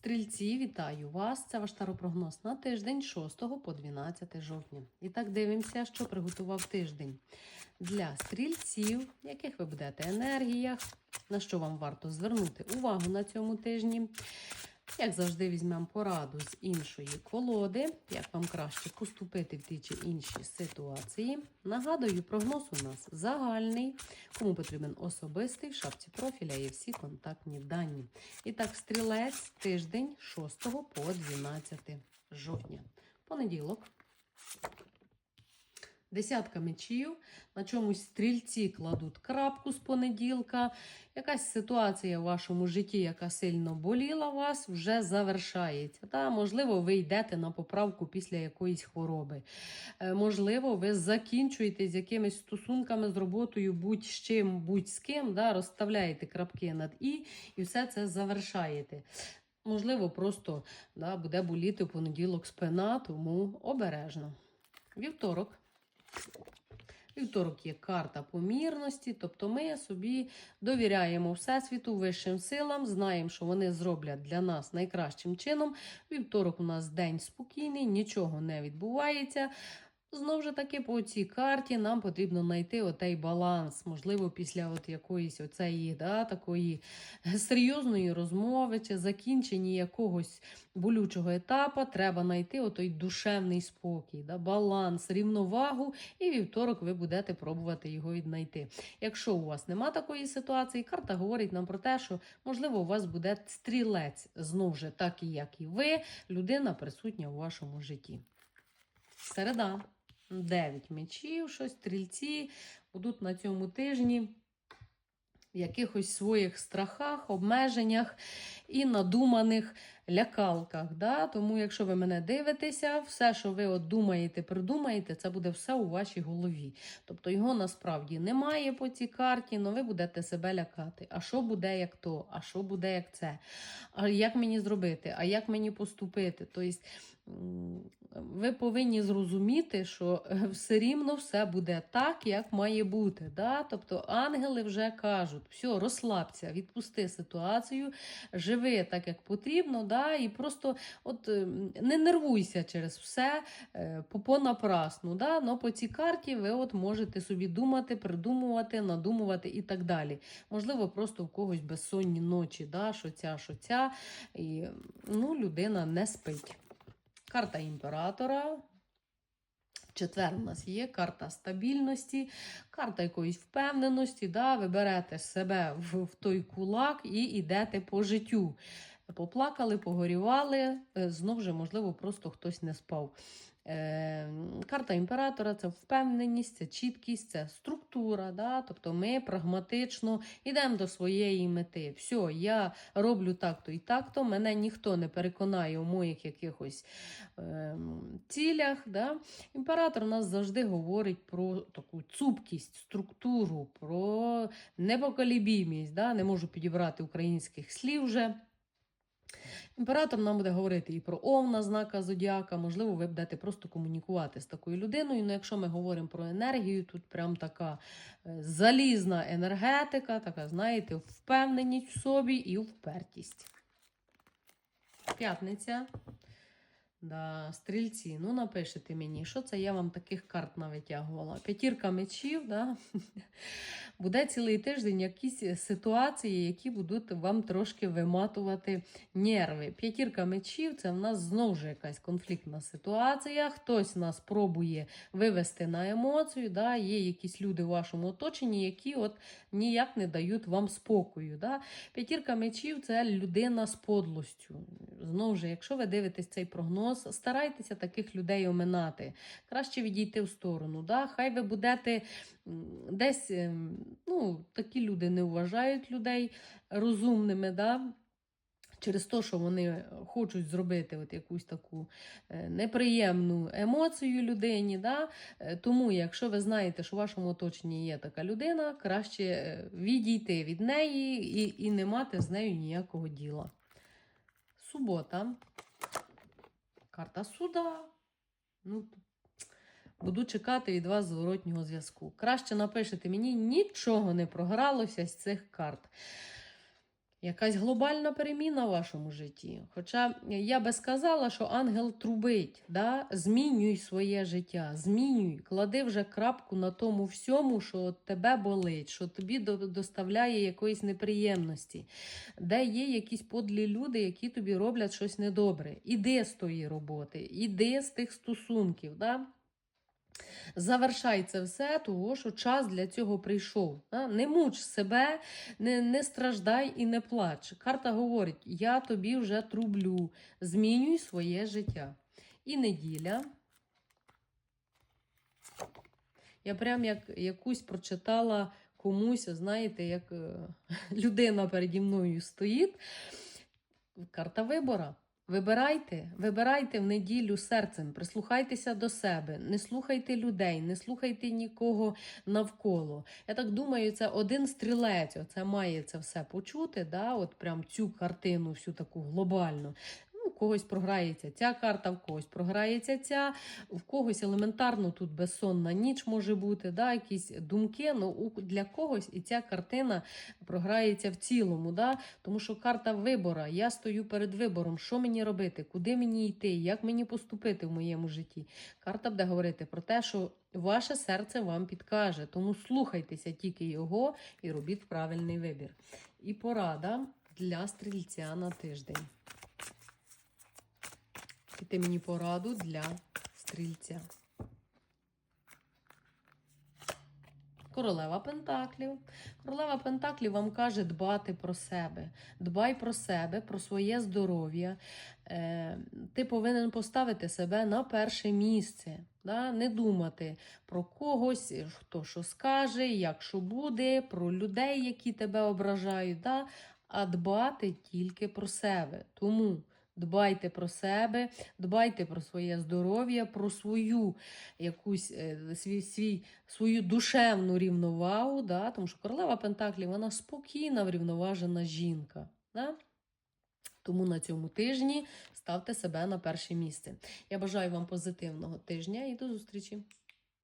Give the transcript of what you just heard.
Стрільці, вітаю вас! Це ваш старопрогноз на тиждень 6 по 12 жовтня. І так дивимося, що приготував тиждень для стрільців, яких ви будете енергіях, на що вам варто звернути увагу на цьому тижні. Як завжди, візьмемо пораду з іншої колоди, як вам краще поступити в ті чи інші ситуації. Нагадую, прогноз у нас загальний. Кому потрібен особистий, в шапці профіля є всі контактні дані. І так, стрілець тиждень 6 по 12 жовтня. Понеділок. Десятка мечів. На чомусь стрільці кладуть крапку з понеділка. Якась ситуація в вашому житті, яка сильно боліла вас, вже завершається. Та, можливо, ви йдете на поправку після якоїсь хвороби. Е, Можливо, ви закінчуєте з якимись стосунками з роботою, будь з чим, будь з ким, да, розставляєте крапки над і, і все це завершаєте. Можливо, просто да, буде боліти в понеділок спина, тому обережно. Вівторок. Вівторок є карта помірності, тобто ми собі довіряємо Всесвіту, вищим силам, знаємо, що вони зроблять для нас найкращим чином. Вівторок у нас день спокійний, нічого не відбувається. Знову ж таки, по цій карті нам потрібно знайти отей баланс. Можливо, після от якоїсь оцеї да, такої серйозної розмови чи закінчення якогось болючого етапу, треба знайти отой душевний спокій, да, баланс, рівновагу, і вівторок ви будете пробувати його віднайти. Якщо у вас нема такої ситуації, карта говорить нам про те, що можливо у вас буде стрілець знову ж так, і як і ви, людина присутня у вашому житті. Середа. 9 мечів, щось стрільці будуть на цьому тижні в якихось своїх страхах, обмеженнях і надуманих лякалках. Да? Тому, якщо ви мене дивитеся, все, що ви от думаєте, придумаєте, це буде все у вашій голові. Тобто його насправді немає по цій карті, але ви будете себе лякати. А що буде як то? А що буде як це? А як мені зробити? А як мені поступити? Тобто, ви повинні зрозуміти, що е, все рівно все буде так, як має бути. Да? Тобто ангели вже кажуть, все, розслабся, відпусти ситуацію, живи так, як потрібно, да? І просто от, е, не нервуйся через все е, понапрасну. Да? Но по цій карті ви от можете собі думати, придумувати, надумувати і так далі. Можливо, просто в когось безсонні ночі, да? що ця, що ця, і ну, людина не спить. Карта імператора. Четвер у нас є карта стабільності, карта якоїсь впевненості. Да? Ви берете себе в, в той кулак і йдете по життю. Поплакали, погорівали, е, знов же, можливо, просто хтось не спав. Е, карта імператора це впевненість, це чіткість, це структура. Да? Тобто ми прагматично йдемо до своєї мети. Все, я роблю так-то і так-то, мене ніхто не переконає у моїх якихось е, цілях. Да? Імператор нас завжди говорить про таку цупкість, структуру, про непоколібімість. Да? Не можу підібрати українських слів вже. Імператор нам буде говорити і про овна знака зодіака. Можливо, ви будете просто комунікувати з такою людиною. Ну, якщо ми говоримо про енергію, тут прям така е, залізна енергетика, така, знаєте, впевненість в собі і впертість. П'ятниця. Да, стрільці, ну напишете мені, що це я вам таких карт навитягувала. П'ятірка мечів, да? Буде цілий тиждень якісь ситуації, які будуть вам трошки виматувати нерви. П'ятірка мечів це в нас знову ж якась конфліктна ситуація. Хтось нас пробує вивести на емоцію. Да? Є якісь люди в вашому оточенні, які от ніяк не дають вам спокою. Да? П'ятірка мечів це людина з подлостю. Знову ж, якщо ви дивитесь цей прогноз, старайтеся таких людей оминати. Краще відійти в сторону. Да? Хай ви будете десь, ем, ну, такі люди не вважають людей розумними. Да? Через те, що вони хочуть зробити от якусь таку е, неприємну емоцію людині. Да? Е, Тому, якщо ви знаєте, що в вашому оточенні є така людина, краще е, відійти від неї і, і не мати з нею ніякого діла. Субота. Карта суда. Ну, буду чекати від вас зворотнього зв'язку. Краще напишете мені, нічого не програлося з цих карт. Якась глобальна переміна в вашому житті. Хоча я би сказала, що ангел трубить, да? змінюй своє життя, змінюй, клади вже крапку на тому всьому, що тебе болить, що тобі доставляє якоїсь неприємності, де є якісь подлі люди, які тобі роблять щось недобре. Іди з тої роботи, іди з тих стосунків. Да? Завершай це все, того що час для цього прийшов. Не муч себе, не, не страждай і не плач. Карта говорить: я тобі вже трублю, змінюй своє життя. І неділя. Я прям як якусь прочитала комусь, знаєте, як е, людина переді мною стоїть. Карта вибора. Вибирайте, вибирайте в неділю серцем, прислухайтеся до себе, не слухайте людей, не слухайте нікого навколо. Я так думаю, це один стрілець, оце має це все почути, да? от прям цю картину, всю таку глобальну. Когось програється ця карта, в когось програється ця, в когось елементарно тут безсонна ніч може бути, да? якісь думки. Ну, для когось і ця картина програється в цілому. Да? Тому що карта вибора. Я стою перед вибором, що мені робити, куди мені йти, як мені поступити в моєму житті. Карта буде говорити про те, що ваше серце вам підкаже. Тому слухайтеся тільки його і робіть правильний вибір. І порада для стрільця на тиждень. Дайте мені пораду для стрільця. Королева Пентаклів. Королева Пентаклів вам каже дбати про себе. Дбай про себе, про своє здоров'я. Е, ти повинен поставити себе на перше місце. Да? Не думати про когось, хто що скаже, як що буде, про людей, які тебе ображають, да? а дбати тільки про себе. Тому дбайте про себе, дбайте про своє здоров'я, про свою якусь е, свій, свій, свою душевну рівновагу, да? тому що королева Пентаклів вона спокійна, врівноважена жінка. Да? Тому на цьому тижні ставте себе на перше місце. Я бажаю вам позитивного тижня і до зустрічі!